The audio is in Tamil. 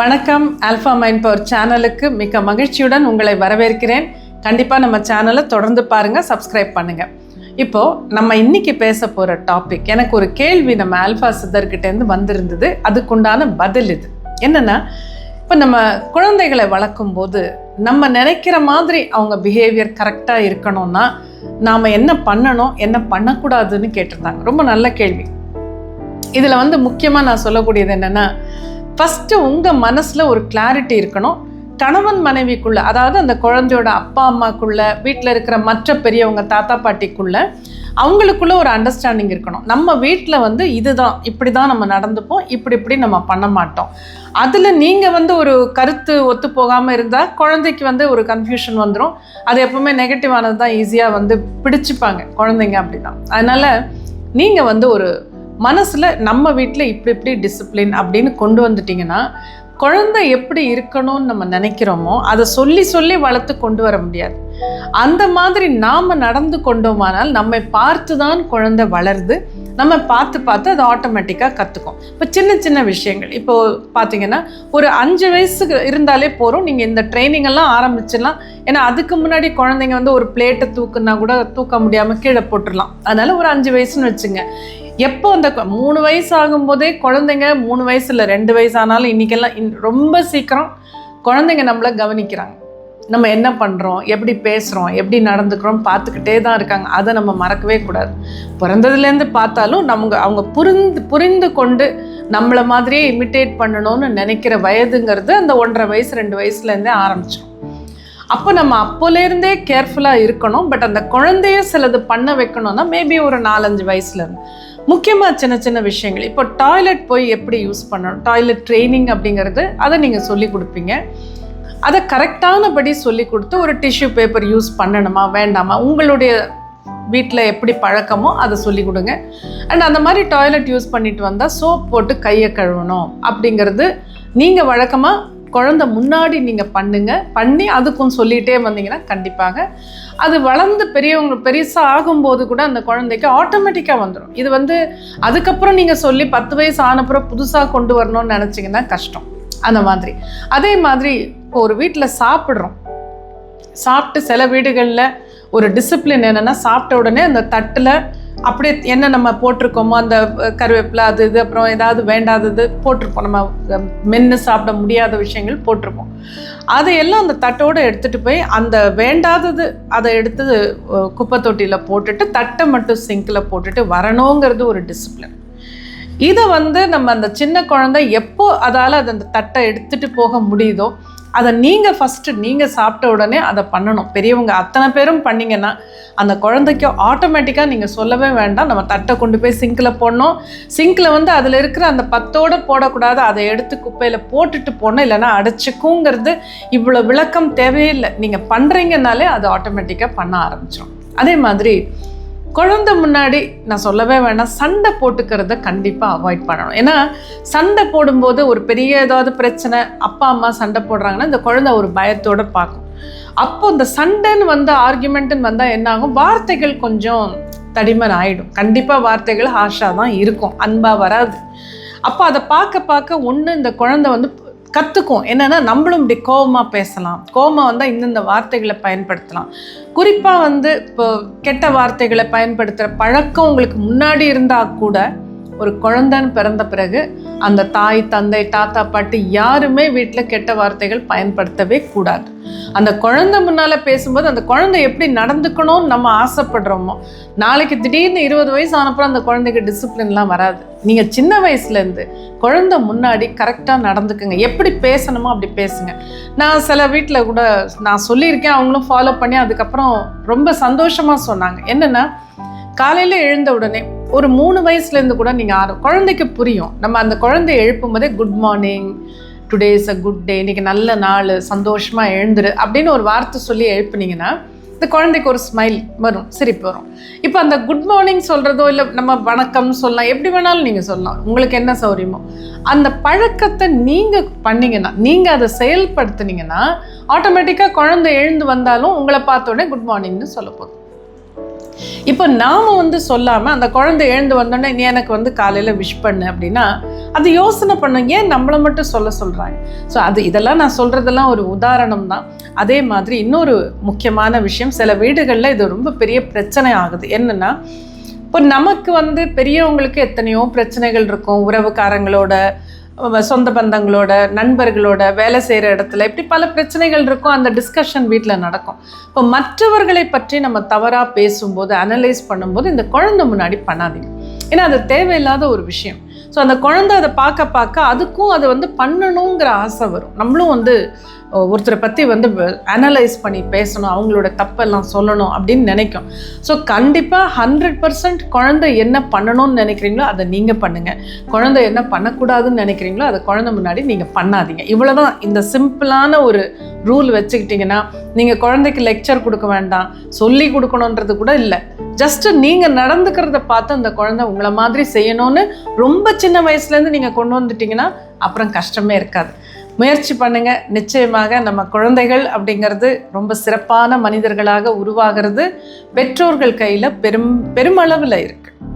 வணக்கம். ஆல்ஃபா மைண்ட் பவர் சேனலுக்கு மிக்க மகிழ்ச்சியுடன் உங்களை வரவேற்கிறேன். கண்டிப்பாக நம்ம சேனலை தொடர்ந்து பாருங்கள் சப்ஸ்கிரைப் பண்ணுங்கள் இப்போது நம்ம இன்றைக்கி பேச போகிற டாபிக் எனக்கு ஒரு கேள்வி நம்ம ஆல்ஃபா சித்தர்கிட்டேருந்து வந்திருந்தது. அதுக்குண்டான பதில் இது. என்னென்னா இப்போ நம்ம குழந்தைகளை வளர்க்கும் போது நம்ம நினைக்கிற மாதிரி அவங்க பிஹேவியர் கரெக்டாக இருக்கணும்னா நாம் என்ன பண்ணணும் என்ன பண்ணக்கூடாதுன்னு கேட்டிருந்தாங்க. ரொம்ப நல்ல கேள்வி. இதில் வந்து முக்கியமாக நான் சொல்லக்கூடியது என்னென்னா ஃபஸ்ட்டு உங்கள் மனசில் ஒரு கிளாரிட்டி இருக்கணும். கணவன் மனைவிக்குள்ள அதாவது அந்த குழந்தையோட அப்பா அம்மாக்குள்ள வீட்டில் இருக்கிற மற்ற பெரியவங்க தாத்தா பாட்டிக்குள்ள அவங்களுக்குள்ள ஒரு அண்டர்ஸ்டாண்டிங் இருக்கணும். நம்ம வீட்டில் வந்து இதுதான் இப்படி தான் நம்ம நடந்துப்போம் இப்படி இப்படி நம்ம பண்ண மாட்டோம். அதில் நீங்கள் வந்து ஒரு கருத்து ஒத்து போகாமல் இருந்தால் குழந்தைக்கு வந்து ஒரு கன்ஃபியூஷன் வந்துடும் அது எப்பவுமே நெகட்டிவானது தான் ஈஸியாக வந்து பிடிச்சிப்பாங்க குழந்தைங்க அப்படி தான் அதனால் நீங்கள் வந்து ஒரு மனசில் நம்ம வீட்டில் இப்படி இப்படி டிசிப்ளின் அப்படின்னு கொண்டு வந்துட்டிங்கன்னா குழந்தை எப்படி இருக்கணும்னு நம்ம நினைக்கிறோமோ அதை சொல்லி சொல்லி வளர்த்து கொண்டு வர முடியாது. அந்த மாதிரி நாம் நடந்து கொண்டோமானால் நம்மை பார்த்து தான் குழந்தை வளருது. நம்ம பார்த்து பார்த்து அது ஆட்டோமேட்டிக்காக கற்றுக்கும் இப்போ சின்ன சின்ன விஷயங்கள். இப்போ பார்த்தீங்கன்னா ஒரு அஞ்சு வயசுக்கு இருந்தாலே போகிறோம் நீங்கள் இந்த ட்ரைனிங் எல்லாம் ஆரம்பிச்சிடலாம். ஏன்னா அதுக்கு முன்னாடி குழந்தைங்க வந்து ஒரு பிளேட்டை தூக்குனா கூட தூக்க முடியாமல் கீழே போட்டுடலாம். அதனால ஒரு அஞ்சு வயசுன்னு வச்சுங்க. எப்போ அந்த மூணு வயசு ஆகும்போதே குழந்தைங்க மூணு வயசு இல்லை ரெண்டு வயசு ஆனாலும் இன்றைக்கெல்லாம் இன் ரொம்ப சீக்கிரம் குழந்தைங்க நம்மளை கவனிக்கிறாங்க. நம்ம என்ன பண்ணுறோம் எப்படி பேசுகிறோம் எப்படி நடந்துக்கிறோம் பார்த்துக்கிட்டே தான் இருக்காங்க. அதை நம்ம மறக்கவே கூடாது. பிறந்ததுலேருந்து பார்த்தாலும் நமக்கு அவங்க புரிந்து புரிந்து கொண்டு நம்மளை மாதிரியே இமிட்டேட் பண்ணணும்னு நினைக்கிற வயதுங்கிறது அந்த ஒன்றரை வயசு ரெண்டு வயசுலேருந்தே ஆரம்பிச்சிடும் அப்போ நம்ம அப்போலேருந்தே கேர்ஃபுல்லாக இருக்கணும். பட் அந்த குழந்தைய சிலது பண்ண வைக்கணும்னா மேபி ஒரு நாலஞ்சு வயசுலேருந்து முக்கியமாக சின்ன சின்ன விஷயங்கள். இப்போ டாய்லெட் போய் எப்படி யூஸ் பண்ணணும்? டாய்லெட் ட்ரைனிங் அப்படிங்கிறது அதை நீங்கள் சொல்லி கொடுப்பீங்க. அதை கரெக்டானபடி சொல்லி கொடுத்து ஒரு டிஷ்யூ பேப்பர் யூஸ் பண்ணணுமா வேண்டாமா? உங்களுடைய வீட்டில் எப்படி பழக்கமோ அதை சொல்லி கொடுங்க. அண்ட் அந்த மாதிரி டாய்லெட் யூஸ் பண்ணிட்டு வந்தால் சோப் போட்டு கையை கழுவணும் அப்படிங்கிறது நீங்கள் வழக்கமாக குழந்த முன்னாடி நீங்கள் பண்ணுங்க. பண்ணி அதுக்கும் சொல்லிகிட்டே வந்தீங்கன்னா கண்டிப்பாக. அது வளர்ந்து பெரியவங்க பெருசாக ஆகும்போது கூட அந்த குழந்தைக்கு ஆட்டோமேட்டிக்காக வந்துடும் இது வந்து அதுக்கப்புறம் நீங்கள் சொல்லி பத்து வயசு ஆனப்புறம் புதுசாக கொண்டு வரணும்னு நினச்சிங்கன்னா கஷ்டம். அந்த மாதிரி. அதே மாதிரி இப்போ ஒரு வீட்டில் சாப்பிட்றோம். சாப்பிட்டு சில வீடுகளில் ஒரு டிசிப்ளின் என்னென்னா சாப்பிட்ட உடனே அந்த தட்டில் அப்படியே என்ன நம்ம போட்டிருக்கோமோ அந்த கருவேப்பிலை அது இது அப்புறம் ஏதாவது வேண்டாதது போட்டிருப்போம். நம்ம மென்று சாப்பிட முடியாத விஷயங்கள் போட்டிருப்போம். அதையெல்லாம் அந்த தட்டோடு எடுத்துகிட்டு போய் அந்த வேண்டாதது அதை எடுத்து குப்பை தொட்டியில் போட்டுட்டு தட்டை மட்டும் சிங்கில் போட்டுட்டு வரணுங்கிறது ஒரு டிசிப்ளின் இதை வந்து நம்ம அந்த சின்ன குழந்தை எப்போ அதால் அது அந்த தட்டை எடுத்துகிட்டு போக முடியுதோ அதை நீங்கள் ஃபஸ்ட்டு நீங்கள் சாப்பிட்ட உடனே அதை பண்ணணும். பெரியவங்க அத்தனை பேரும் பண்ணிங்கன்னா அந்த குழந்தைக்கு ஆட்டோமேட்டிக்காக நீங்கள் சொல்லவே வேண்டாம். நம்ம தட்டை கொண்டு போய் சிங்கில் போடணும். சிங்கில் வந்து அதில் இருக்கிற அந்த பத்தோடு போடக்கூடாது. அதை எடுத்து குப்பையில் போட்டுட்டு போடணும். இல்லைன்னா அடைச்சிக்குங்கிறது இவ்வளோ விளக்கம் தேவையில்லை நீங்கள் பண்ணுறீங்கனாலே அது ஆட்டோமேட்டிக்காக பண்ண ஆரம்பிச்சிடும் அதே மாதிரி குழந்த முன்னாடி நான் சொல்லவே வேணாம். சண்டை போட்டுக்கிறத கண்டிப்பாக அவாய்ட் பண்ணணும். ஏன்னா சண்டை போடும்போது ஒரு பெரிய ஏதாவது பிரச்சனை அப்பா அம்மா சண்டை போடுறாங்கன்னா இந்த குழந்தை ஒரு பயத்தோடு பார்க்கும். அப்போ இந்த சண்டைன்னு வந்து ஆர்குமெண்ட்டுன்னு வந்தால் என்ன ஆகும் வார்த்தைகள் கொஞ்சம் தடிமன் ஆகிடும் கண்டிப்பாக வார்த்தைகள் ஹாஷாக தான் இருக்கும். அன்பாக வராது. அப்போ அதை பார்க்க பார்க்க ஒன்று இந்த குழந்தை வந்து கற்றுக்கும் என்னென்னா நம்மளும் இப்படி கோவமாக பேசலாம். கோவமாக வந்தால் இந்தந்த வார்த்தைகளை பயன்படுத்தலாம். குறிப்பாக வந்து இப்போ கெட்ட வார்த்தைகளை பயன்படுத்துகிற பழக்கம் உங்களுக்கு முன்னாடி இருந்தால் கூட ஒரு குழந்தைன்னு பிறந்த பிறகு அந்த தாய் தந்தை தாத்தா பாட்டி யாருமே வீட்டில் கெட்ட வார்த்தைகள் பயன்படுத்தவே கூடாது. அந்த குழந்தை முன்னால் பேசும்போது அந்த குழந்தை எப்படி நடந்துக்கணும்னு நம்ம ஆசைப்படுறோமோ நாளைக்கு திடீர்னு இருபது வயசு ஆனப்புறம் அந்த குழந்தைக்கு டிசிப்ளின்லாம் வராது. நீங்கள் சின்ன வயசுலேருந்து குழந்தை முன்னாடி கரெக்டாக நடந்துக்குங்க. எப்படி பேசணுமோ அப்படி பேசுங்க. நான் சில வீட்டில் கூட நான் சொல்லியிருக்கேன் அவங்களும் ஃபாலோ பண்ணி அதுக்கப்புறம் ரொம்ப சந்தோஷமாக சொன்னாங்க. என்னென்னா காலையில் எழுந்த உடனே ஒரு மூணு வயசுலேருந்து கூட நீங்கள் ஆறு குழந்தைக்கு புரியும். நம்ம அந்த குழந்தைய எழுப்பும் போதே good morning today is a good day இன்னைக்கு நல்ல நாள். சந்தோஷமாக எழுந்துரு. அப்படின்னு ஒரு வார்த்தை சொல்லி எழுப்புனீங்கன்னா இந்த குழந்தைக்கு ஒரு ஸ்மைல் வரும் சிரிப்பு வரும். இப்போ அந்த குட் மார்னிங் சொல்கிறதோ இல்லை நம்ம வணக்கம் சொல்லலாம் எப்படி வேணாலும் நீங்கள் சொல்லலாம். உங்களுக்கு என்ன சௌரியமோ அந்த பழக்கத்தை நீங்கள் பண்ணிங்கன்னா நீங்கள் அதை செயல்படுத்துனீங்கன்னா ஆட்டோமேட்டிக்காக குழந்தை எழுந்து வந்தாலும் உங்களை பார்த்த உடனே குட் மார்னிங்னு சொல்ல போதும். இப்போ நாம் வந்து சொல்லாமல் அந்த குழந்தை எழுந்து வந்தோடனே நீ எனக்கு வந்து காலையில் விஷ் பண்ணு அப்படின்னா அது யோசனை பண்ணுங்க ஏன் நம்மளை மட்டும் சொல்ல சொல்கிறாங்க ஸோ அது இதெல்லாம் நான் சொல்கிறதெல்லாம் ஒரு உதாரணம் தான். அதே மாதிரி இன்னொரு முக்கியமான விஷயம் சில வீடுகளில் இது ரொம்ப பெரிய பிரச்சனை ஆகுது. என்னென்னா இப்போ நமக்கு வந்து பெரியவங்களுக்கு எத்தனையோ பிரச்சனைகள் இருக்கும். உறவுக்காரங்களோட சொந்த பந்தங்களோட நண்பர்களோட வேலை செய்கிற இடத்துல இப்படி பல பிரச்சனைகள் இருக்கும். அந்த டிஸ்கஷன் வீட்டில் நடக்கும். இப்போ மற்றவர்களை பற்றி நம்ம தவறாக பேசும்போது அனலைஸ் பண்ணும்போது இந்த குழந்தை முன்னாடி பண்ணாதீங்க. ஏன்னா அது தேவையில்லாத ஒரு விஷயம். ஸோ அந்த குழந்தை அதை பார்க்க பார்க்க அதுக்கும் அதை வந்து பண்ணணுங்கிற ஆசை வரும். நம்மளும் வந்து ஒருத்தரை பற்றி வந்து அனலைஸ் பண்ணி பேசணும் அவங்களோட தப்பெல்லாம் சொல்லணும் அப்படின்னு நினைக்கும். ஸோ கண்டிப்பாக ஹண்ட்ரட் பர்சன்ட் குழந்தை என்ன பண்ணணும்னு நினைக்கிறீங்களோ அதை நீங்கள் பண்ணுங்கள் குழந்தை என்ன பண்ணக்கூடாதுன்னு நினைக்கிறீங்களோ அதை குழந்தை முன்னாடி நீங்கள் பண்ணாதீங்க. இவ்வளோதான் இந்த சிம்பிளான ஒரு ரூல் வச்சுக்கிட்டிங்கன்னா நீங்கள் குழந்தைக்கு லெக்சர் கொடுக்க வேண்டாம் சொல்லி கொடுக்கணுன்றது கூட இல்லை. ஜஸ்ட் நீங்கள் நடந்துக்கிறத பார்த்து அந்த குழந்தை உங்களை மாதிரி செய்யணும்னு ரொம்ப சின்ன வயசுலேருந்து நீங்கள் கொண்டு வந்துட்டீங்கன்னா அப்புறம் கஷ்டமே இருக்காது. முயற்சி பண்ணுங்க. நிச்சயமாக நம்ம குழந்தைகள் அப்படிங்கிறது ரொம்ப சிறப்பான மனிதர்களாக உருவாகிறது. பெற்றோர்கள் கையில் பெரும் பெருமளவில் இருக்குது